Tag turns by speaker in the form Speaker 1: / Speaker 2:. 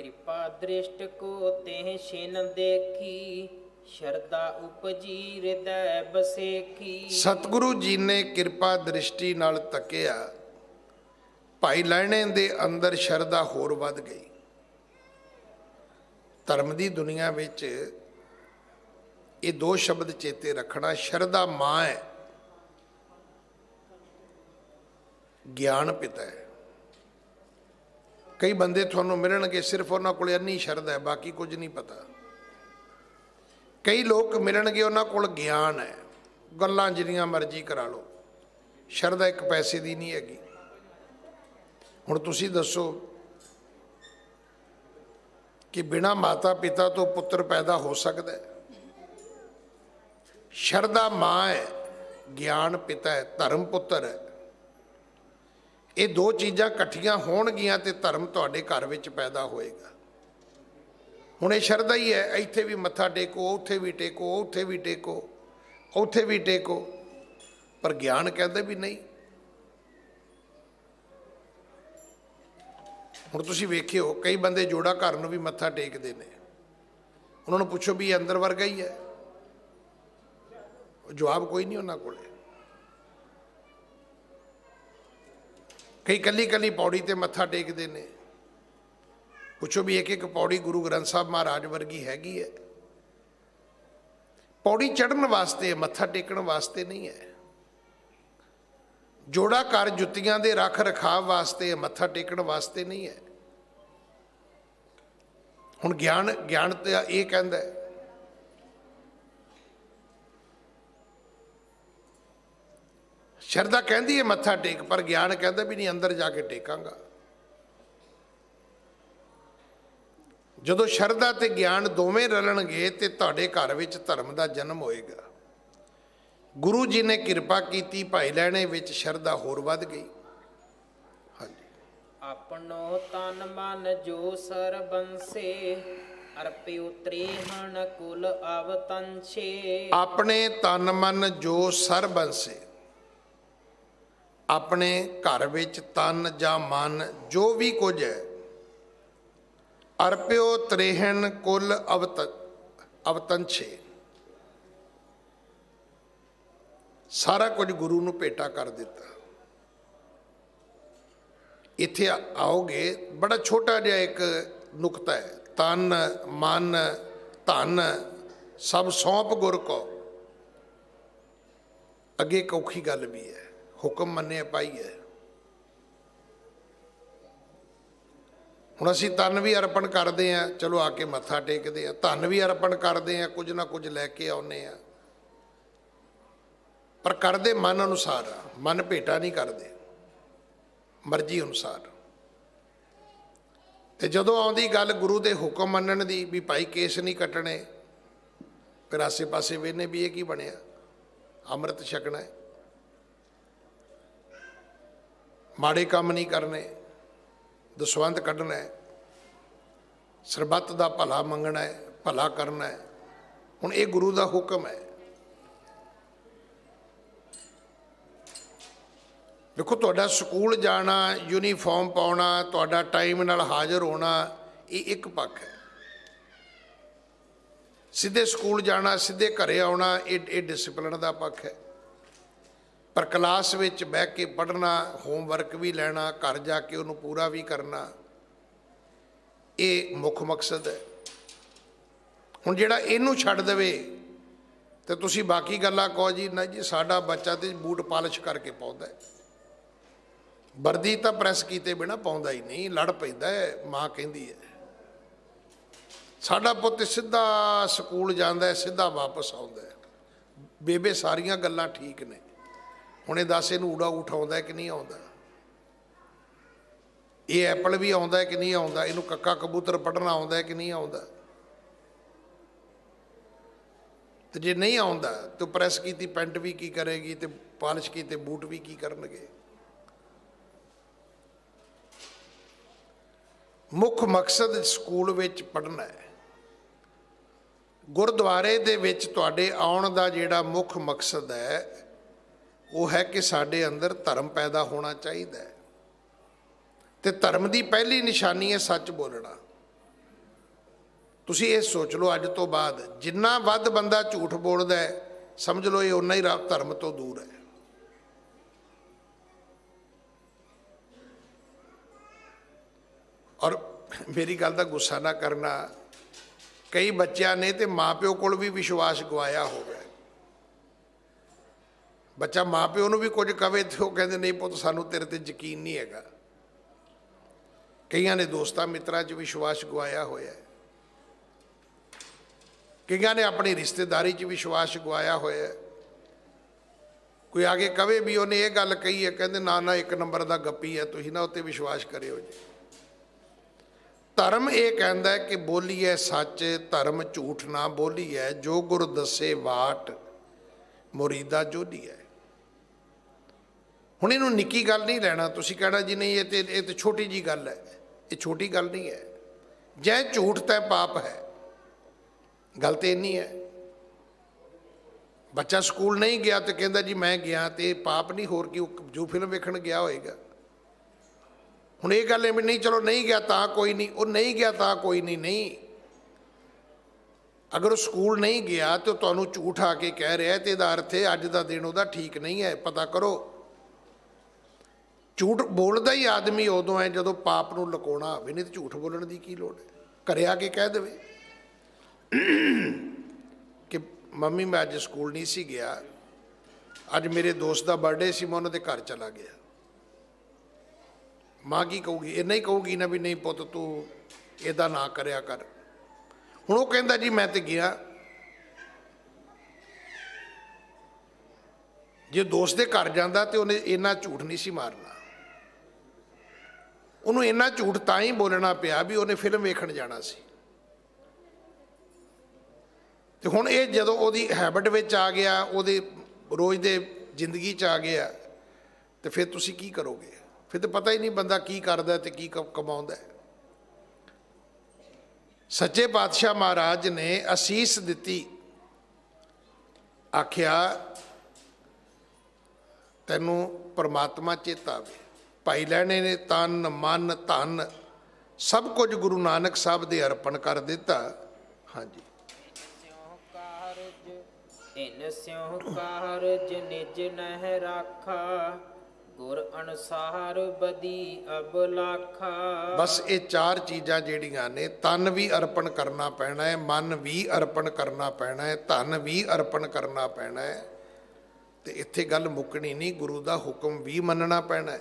Speaker 1: ਕਿਰਪਾ ਦ੍ਰਿਸ਼ਟ ਕੋ ਤੇਹ ਛਿਨ ਦੇਖੀ ਸ਼ਰਦਾ ਉਪਜੀ ਹਿਰਦੈ ਬਸੇਖੀ।
Speaker 2: ਸਤਿਗੁਰੂ ਜੀ ਨੇ ਕਿਰਪਾ ਦ੍ਰਿਸ਼ਟੀ ਨਾਲ ਤੱਕਿਆ, ਭਾਈ ਲੈਣੇ ਦੇ ਅੰਦਰ ਸ਼ਰਧਾ ਹੋਰ ਵੱਧ ਗਈ। ਧਰਮ ਦੀ ਦੁਨੀਆ ਵਿੱਚ ਇਹ ਦੋ ਸ਼ਬਦ ਚੇਤੇ ਰੱਖਣਾ ਸ਼ਰਧਾ ਮਾਂ ਹੈ, ਗਿਆਨ ਪਿਤਾ ਹੈ। ਕਈ ਬੰਦੇ ਤੁਹਾਨੂੰ ਮਿਲਣਗੇ, ਸਿਰਫ ਉਹਨਾਂ ਕੋਲ ਇੰਨੀ ਸ਼ਰਧਾ ਹੈ, ਬਾਕੀ ਕੁਝ ਨਹੀਂ ਪਤਾ। ਕਈ ਲੋਕ ਮਿਲਣਗੇ, ਉਹਨਾਂ ਕੋਲ ਗਿਆਨ ਹੈ। ਗੱਲਾਂ ਜਿੰਨੀਆਂ ਮਰਜ਼ੀ ਕਰਾ ਲਓ। ਸ਼ਰਧਾ ਇੱਕ ਪੈਸੇ ਦੀ ਨਹੀਂ ਹੈਗੀ। ਹੁਣ ਤੁਸੀਂ ਦੱਸੋ ਕਿ ਬਿਨਾ ਮਾਤਾ ਪਿਤਾ ਤੋਂ ਪੁੱਤਰ ਪੈਦਾ ਹੋ ਸਕਦਾ ਹੈ? ਸ਼ਰਧਾ ਮਾਂ ਹੈ, ਗਿਆਨ ਪਿਤਾ ਹੈ, ਧਰਮ ਪੁੱਤਰ ਹੈ। ਇਹ ਦੋ ਚੀਜ਼ਾਂ ਇਕੱਠੀਆਂ ਹੋਣਗੀਆਂ ਤੇ ਧਰਮ ਤੁਹਾਡੇ ਘਰ ਵਿੱਚ ਪੈਦਾ ਹੋਏਗਾ। ਹੁਣ ਇਹ ਸ਼ਰਧਾ ਹੀ ਹੈ, ਇੱਥੇ ਵੀ ਮੱਥਾ ਟੇਕੋ, ਉੱਥੇ ਵੀ ਟੇਕੋ, ਉੱਥੇ ਵੀ ਟੇਕੋ, ਉੱਥੇ ਵੀ ਟੇਕੋ। ਪਰ ਗਿਆਨ ਕਹਿੰਦੇ ਵੀ ਨਹੀਂ। ਹੁਣ ਤੁਸੀਂ ਵੇਖਿਓ, ਕਈ ਬੰਦੇ ਜੋੜਾ ਘਰ ਨੂੰ ਵੀ ਮੱਥਾ ਟੇਕਦੇ ਨੇ। ਉਹਨਾਂ ਨੂੰ ਪੁੱਛੋ ਵੀ ਇਹ ਅੰਦਰ ਵਰਗਾ ਹੀ ਹੈ। ਜਵਾਬ ਕੋਈ ਨਹੀਂ ਉਹਨਾਂ ਕੋਲੇ। ਕਈ ਕੱਲੀ ਕੱਲੀ ਪੌੜੀ ਤੇ ਮੱਥਾ ਟੇਕਦੇ ਨੇ। ਪੁੱਛੋ ਵੀ ਇੱਕ ਇੱਕ ਪੌੜੀ ਗੁਰੂ ਗ੍ਰੰਥ ਸਾਹਿਬ ਮਹਾਰਾਜ ਵਰਗੀ ਹੈਗੀ ਹੈ। ਪੌੜੀ ਚੜਨ ਵਾਸਤੇ, ਮੱਥਾ ਟੇਕਣ ਵਾਸਤੇ ਨਹੀਂ ਹੈ। ਜੋੜਾ ਘਰ ਜੁੱਤੀਆਂ ਦੇ ਰੱਖ ਰਖਾਵ ਵਾਸਤੇ, ਮੱਥਾ ਟੇਕਣ ਵਾਸਤੇ ਨਹੀਂ ਹੈ। ਹੁਣ ਗਿਆਨ ਗਿਆਨ ਤੇ ਇਹ ਕਹਿੰਦਾ ਹੈ ਸ਼ਰਧਾ ਕਹਿੰਦੀ ਹੈ ਮੱਥਾ ਟੇਕ ਪਰ ਗਿਆਨ ਕਹਿੰਦਾ ਵੀ ਨਹੀਂ ਅੰਦਰ ਜਾ ਕੇ ਟੇਕਾਂਗਾ। ਜਦੋਂ ਸ਼ਰਧਾ ਤੇ ਗਿਆਨ ਦੋਵੇਂ ਰਲਣਗੇ ਤੇ ਤੁਹਾਡੇ ਘਰ ਵਿੱਚ ਧਰਮ ਦਾ ਜਨਮ ਹੋਏਗਾ। ਗੁਰੂ ਜੀ ਨੇ ਕਿਰਪਾ ਕੀਤੀ ਭਾਈ ਲੈਣੇ ਵਿੱਚ ਸ਼ਰਧਾ ਹੋਰ ਵੱਧ ਗਈ। ਹਾਂਜੀ।
Speaker 1: ਆਪਣੋ ਤਨ ਮਨ ਜੋ ਸਰ ਬੰਸੇ ਅਰਪਿਉ ਤ੍ਰਿਹਣ ਕੁਲ ਅਵਤੰਛੇ
Speaker 2: ਆਪਣੇ ਤਨ ਮਨ ਜੋ ਸਰ ਬੰਸੇ। ਆਪਣੇ ਘਰ ਵਿੱਚ ਤਨ ਜਾਂ ਮਨ ਜੋ ਵੀ ਕੁਝ ਹੈ, ਅਰਪਿਓ ਤ੍ਰੇਹਣ ਕੁੱਲ ਅਵਤ, ਅਵਤੰਛੇ। ਸਾਰਾ ਕੁਝ ਗੁਰੂ ਨੂੰ ਭੇਟਾ ਕਰ ਦਿੱਤਾ। ਇੱਥੇ ਆਓਗੇ, ਬੜਾ ਛੋਟਾ ਜਿਹਾ ਇੱਕ ਨੁਕਤਾ ਹੈ। ਤਨ, ਮਨ, ਧਨ, ਸਭ ਸੌਂਪ ਗੁਰ ਕੋ। ਅੱਗੇ ਕੌਖੀ ਗੱਲ ਵੀ ਹੈ। ਹੁਕਮ ਮੰਨਿਆ ਪਾਈ ਹੈ। ਹੁਣ ਅਸੀਂ ਤਨ ਵੀ ਅਰਪਣ ਕਰਦੇ ਆ ਚਲੋ ਆ ਕੇ ਮੱਥਾ ਟੇਕਦੇ ਆ ਧਨ ਵੀ ਅਰਪਣ ਕਰਦੇ ਆ ਕੁਝ ਨਾ ਕੁਝ ਲੈ ਕੇ ਆਉਨੇ ਆ ਪਰ ਕਰਦੇ ਮਨ ਅਨੁਸਾਰ ਆ ਮਨ ਭੇਟਾ ਨਹੀਂ ਕਰਦੇ। ਮਰਜ਼ੀ ਅਨੁਸਾਰ। ਤੇ ਜਦੋਂ ਆਉਂਦੀ ਗੱਲ ਗੁਰੂ ਦੇ ਹੁਕਮ ਮੰਨਣ ਦੀ ਵੀ ਭਾਈ ਕੇਸ ਨਹੀਂ ਕੱਟਣੇ, ਫਿਰ ਆਸੇ-ਪਾਸੇ ਵੇਨੇ ਵੀ ਇਹ ਕੀ ਬਣਿਆ? ਅੰਮ੍ਰਿਤ ਛਕਣਾ ਹੈ। ਮਾੜੇ ਕੰਮ ਨਹੀਂ ਕਰਨੇ ਦਸਵੰਤ ਕੱਢਣਾ ਹੈ, ਸਰਬੱਤ ਦਾ ਭਲਾ ਮੰਗਣਾ ਹੈ, ਭਲਾ ਕਰਨਾ ਹੈ। ਹੁਣ ਇਹ ਗੁਰੂ ਦਾ ਹੁਕਮ ਹੈ। ਦੇਖੋ ਤੁਹਾਡਾ ਸਕੂਲ ਜਾਣਾ ਯੂਨੀਫਾਰਮ ਪਾਉਣਾ, ਤੁਹਾਡਾ ਟਾਈਮ ਨਾਲ ਹਾਜ਼ਰ ਹੋਣਾ, ਇਹ ਇੱਕ ਪੱਖ ਹੈ। ਸਿੱਧੇ ਸਕੂਲ ਜਾਣਾ, ਸਿੱਧੇ ਘਰੇ ਆਉਣਾ, ਇਹ ਇਹ ਡਿਸਪਲਿਨ ਦਾ ਪੱਖ ਹੈ। ਪਰ ਕਲਾਸ ਵਿੱਚ ਬਹਿ ਕੇ ਪੜ੍ਹਨਾ ਹੋਮਵਰਕ ਵੀ ਲੈਣਾ, ਘਰ ਜਾ ਕੇ ਉਹਨੂੰ ਪੂਰਾ ਵੀ ਕਰਨਾ, ਇਹ ਮੁੱਖ ਮਕਸਦ ਹੈ। ਹੁਣ ਜਿਹੜਾ ਇਹਨੂੰ ਛੱਡ ਦੇਵੇ, ਤੇ ਤੁਸੀਂ ਬਾਕੀ ਗੱਲਾਂ ਕਹੋ ਜੀ, ਨਾ ਜੀ ਸਾਡਾ ਬੱਚਾ ਤੇ ਬੂਟ ਪਾਲਿਸ਼ ਕਰਕੇ ਪਾਉਂਦਾ ਹੈ। ਵਰਦੀ ਤਾਂ ਪ੍ਰੈਸ ਕੀਤੇ ਬਿਨਾ ਪਾਉਂਦਾ ਹੀ ਨਹੀਂ, ਲੜ ਪੈਂਦਾ ਹੈ, ਮਾਂ ਕਹਿੰਦੀ ਹੈ। ਸਾਡਾ ਪੁੱਤ ਸਿੱਧਾ ਸਕੂਲ ਜਾਂਦਾ ਹੈ, ਸਿੱਧਾ ਵਾਪਸ ਆਉਂਦਾ ਹੈ। ਬੇਬੇ ਸਾਰੀਆਂ ਗੱਲਾਂ ਠੀਕ ਨੇ। ਹੁਣ ਇਹ ਦੱਸ ਇਹਨੂੰ ਊੜਾ ਉਠਾਉਂਦਾ ਕਿ ਨਹੀਂ ਆਉਂਦਾ? ਇਹ ਐਪਲ ਵੀ ਆਉਂਦਾ ਕਿ ਨਹੀਂ ਆਉਂਦਾ? ਇਹਨੂੰ ਕੱਕਾ ਕਬੂਤਰ ਪੜਨਾ ਆਉਂਦਾ ਕਿ ਨਹੀਂ ਆਉਂਦਾ? ਤੇ ਜੇ ਨਹੀਂ ਆਉਂਦਾ, ਤੇ ਪ੍ਰੈਸ ਕੀਤੀ, ਪੈਂਟ ਵੀ ਕੀ ਕਰੇਗੀ ਤੇ ਪਾਲਿਸ਼ ਕੀਤੇ, ਬੂਟ ਵੀ ਕੀ ਕਰਨਗੇ? ਮੁੱਖ ਮਕਸਦ ਸਕੂਲ ਵਿੱਚ ਪੜ੍ਹਨਾ ਹੈ। ਗੁਰਦੁਆਰੇ ਦੇ ਵਿੱਚ ਤੁਹਾਡੇ ਆਉਣ ਦਾ ਜਿਹੜਾ ਮੁੱਖ ਮਕਸਦ ਹੈ ਉਹ ਹੈ ਕਿ ਸਾਡੇ ਅੰਦਰ ਧਰਮ ਪੈਦਾ ਹੋਣਾ ਚਾਹੀਦਾ ਹੈ। ਤੇ ਧਰਮ ਦੀ ਪਹਿਲੀ ਨਿਸ਼ਾਨੀ ਹੈ ਸੱਚ ਬੋਲਣਾ। ਤੁਸੀਂ ਇਹ ਸੋਚ ਲਓ ਅੱਜ ਤੋਂ ਬਾਅਦ, ਜਿੰਨਾ ਵੱਧ ਬੰਦਾ ਝੂਠ ਬੋਲਦਾ ਹੈ, ਸਮਝ ਲਓ ਇਹ ਉਨਾ ਹੀ ਰਾ- ਧਰਮ ਤੋਂ ਦੂਰ ਹੈ। ਔਰ ਮੇਰੀ ਗੱਲ ਦਾ ਗੁੱਸਾ ਨਾ ਕਰਨਾ। ਕਈ ਬੱਚਿਆਂ ਨੇ ਤੇ ਮਾਪਿਓ ਕੋਲ ਵੀ ਵਿਸ਼ਵਾਸ ਗਵਾਇਆ ਹੋਵੇ। ਬੱਚਾ ਮਾਪਿਓ ਨੂੰ ਵੀ ਕੁਝ ਕਵੇ ਤੇ ਉਹ ਕਹਿੰਦੇ, ਨਹੀਂ ਪੁੱਤ, ਸਾਨੂੰ ਤੇਰੇ ਤੇ ਯਕੀਨ ਨਹੀਂ ਹੈਗਾ। ਕਈਆਂ ਨੇ ਦੋਸਤਾਂ ਮਿੱਤਰਾਂ 'ਚ ਵਿਸ਼ਵਾਸ ਗਵਾਇਆ ਹੋਇਆ ਹੈ। ਕਈਆਂ ਨੇ ਆਪਣੀ ਰਿਸ਼ਤੇਦਾਰੀ 'ਚ ਵਿਸ਼ਵਾਸ ਗਵਾਇਆ ਹੋਇਆ ਹੈ। ਕੋਈ ਆਗੇ ਕਵੇ ਵੀ ਉਹਨੇ ਇਹ ਗੱਲ ਕਹੀ ਹੈ, ਕਹਿੰਦੇ, ਨਾ ਨਾ, ਇੱਕ ਨੰਬਰ ਦਾ ਗੱਪੀ ਹੈ, ਤੁਸੀਂ ਨਾ ਉੱਤੇ ਵਿਸ਼ਵਾਸ ਕਰਿਓ ਜੀ। ਧਰਮ ਇਹ ਕਹਿੰਦਾ ਹੈ ਕਿ ਬੋਲੀਏ ਸੱਚ, ਧਰਮ ਝੂਠ ਨਾ ਬੋਲੀਏ ਜੋ ਗੁਰ ਦੱਸੇ ਬਾਟ ਮੁਰੀਦਾ ਜੋਲੀ ਹੈ। ਹੁਣ ਇਹਨੂੰ ਨਿੱਕੀ ਗੱਲ ਨਹੀਂ ਲੈਣਾ। ਤੁਸੀਂ ਕਹਿਣਾ ਜੀ ਨਹੀਂ, ਇਹ ਤੇ ਇਹ ਤੇ ਛੋਟੀ ਜੀ ਗੱਲ ਹੈ। ਇਹ ਛੋਟੀ ਗੱਲ ਨਹੀਂ ਹੈ। ਜੈ ਝੂਠ ਤੈ ਪਾਪ ਹੈ। ਗੱਲ ਤੇ ਇੰਨੀ ਹੈ। ਬੱਚਾ ਸਕੂਲ ਨਹੀਂ ਗਿਆ ਤੇ ਕਹਿੰਦਾ ਜੀ ਮੈਂ ਗਿਆ ਤੇ ਇਹ ਪਾਪ ਨਹੀਂ, ਹੋਰ ਕੀ ਉਹ ਜੋ ਫਿਲਮ ਵੇਖਣ ਗਿਆ ਹੋਏਗਾ। ਹੁਣ ਇਹ ਗੱਲ ਹੈ ਵੀ ਨਹੀਂ ਚਲੋ ਨਹੀਂ ਗਿਆ ਤਾਂ ਕੋਈ ਨਹੀਂ, ਉਹ ਨਹੀਂ ਗਿਆ ਤਾਂ ਕੋਈ ਨਹੀਂ ਨਹੀਂ। ਅਗਰ ਉਹ ਸਕੂਲ ਨਹੀਂ ਗਿਆ ਤੇ ਉਹ ਤੁਹਾਨੂੰ ਝੂਠ ਆ ਕੇ ਕਹਿ ਰਿਹਾ ਹੈ ਤੇ ਇਹਦਾ ਅਰਥ ਹੈ ਅੱਜ ਦਾ ਦਿਨ ਉਹਦਾ ਠੀਕ ਨਹੀਂ ਹੈ, ਪਤਾ ਕਰੋ। ਝੂਠ ਬੋਲਦਾ ਹੀ ਆਦਮੀ ਉਦੋਂ ਹੈ ਜਦੋਂ ਪਾਪ ਨੂੰ ਲੁਕਾਉਣਾ ਹੋਵੇ, ਨਹੀਂ ਤੇ ਝੂਠ ਬੋਲਣ ਦੀ ਕੀ ਲੋੜ ਹੈ ਘਰੇ ਆ ਕੇ ਕਹਿ ਦੇਵੇ। ਕਿ ਮੰਮੀ, ਮੈਂ ਅੱਜ ਸਕੂਲ ਨਹੀਂ ਸੀ ਗਿਆ। ਅੱਜ ਮੇਰੇ ਦੋਸਤ ਦਾ ਬਰਥਡੇ ਸੀ, ਮੈਂ ਉਹਨਾਂ ਦੇ ਘਰ ਚਲਾ ਗਿਆ। ਮਾਂ ਕੀ ਕਹੂਗੀ? ਇਹ ਨਹੀਂ ਕਹੂਗੀ ਨਾ ਵੀ ਨਹੀਂ ਪੁੱਤ, ਤੂੰ ਇਹਦਾ ਨਾ ਕਰਿਆ ਕਰ। ਹੁਣ ਉਹ ਕਹਿੰਦਾ, ਜੀ, ਮੈਂ ਤੇ ਗਿਆ। ਜੇ ਦੋਸਤ ਦੇ ਘਰ ਜਾਂਦਾ ਤੇ ਉਹਨੇ ਇੰਨਾ ਝੂਠ ਨਹੀਂ ਸੀ ਮਾਰਨਾ। ਉਹਨੂੰ ਇੰਨਾ ਝੂਠ ਤਾਂ ਹੀ ਬੋਲਣਾ ਪਿਆ ਵੀ ਉਹਨੇ ਫਿਲਮ ਵੇਖਣ ਜਾਣਾ ਸੀ। ਤੇ ਹੁਣ ਇਹ ਜਦੋਂ ਉਹਦੀ ਹੈਬਿਟ ਵਿੱਚ ਆ ਗਿਆ, ਉਹਦੇ ਰੋਜ਼ ਦੇ ਜ਼ਿੰਦਗੀ 'ਚ ਆ ਗਿਆ, ਤੇ ਫਿਰ ਤੁਸੀਂ ਕੀ ਕਰੋਗੇ? ਫਿਰ ਤਾਂ ਪਤਾ ਹੀ ਨਹੀਂ ਬੰਦਾ ਕੀ ਕਰਦਾ ਤੇ ਕੀ ਕਮਾਉਂਦਾ ਸੱਚੇ ਪਾਤਸ਼ਾਹ ਮਹਾਰਾਜ ਨੇ ਅਸੀਸ ਦਿੱਤੀ। ਆਖਿਆ, ਤੈਨੂੰ ਪਰਮਾਤਮਾ ਚੇਤਾ ਆਵੇ। ਭਾਈ ਲੈਣੇ ਨੇ ਤਨ ਮਨ ਧਨ ਸਭ ਕੁਝ ਗੁਰੂ ਨਾਨਕ ਸਾਹਿਬ ਦੇ ਅਰਪਣ ਕਰ ਦਿੱਤਾ। ਹਾਂਜੀ।
Speaker 1: ਇਨ ਸਿਉ ਕਾਰਜ ਨਿਜ ਨਹਿ ਰਾਖਾ ਗੁਰ ਅਨਸਾਰ ਬਦੀ ਅਬ ਲਾਖਾ।
Speaker 2: ਬਸ ਇਹ ਚਾਰ ਚੀਜ਼ਾਂ ਜਿਹੜੀਆਂ ਨੇ ਤਨ ਵੀ ਅਰਪਣ ਕਰਨਾ ਪੈਣਾ ਹੈ ਮਨ ਵੀ ਅਰਪਣ ਕਰਨਾ ਪੈਣਾ ਹੈ ਧਨ ਵੀ ਅਰਪਣ ਕਰਨਾ ਪੈਣਾ ਹੈ। ਤੇ ਇੱਥੇ ਗੱਲ ਮੁੱਕਣੀ ਨਹੀਂ ਗੁਰੂ ਦਾ ਹੁਕਮ ਵੀ ਮੰਨਣਾ ਪੈਣਾ ਹੈ।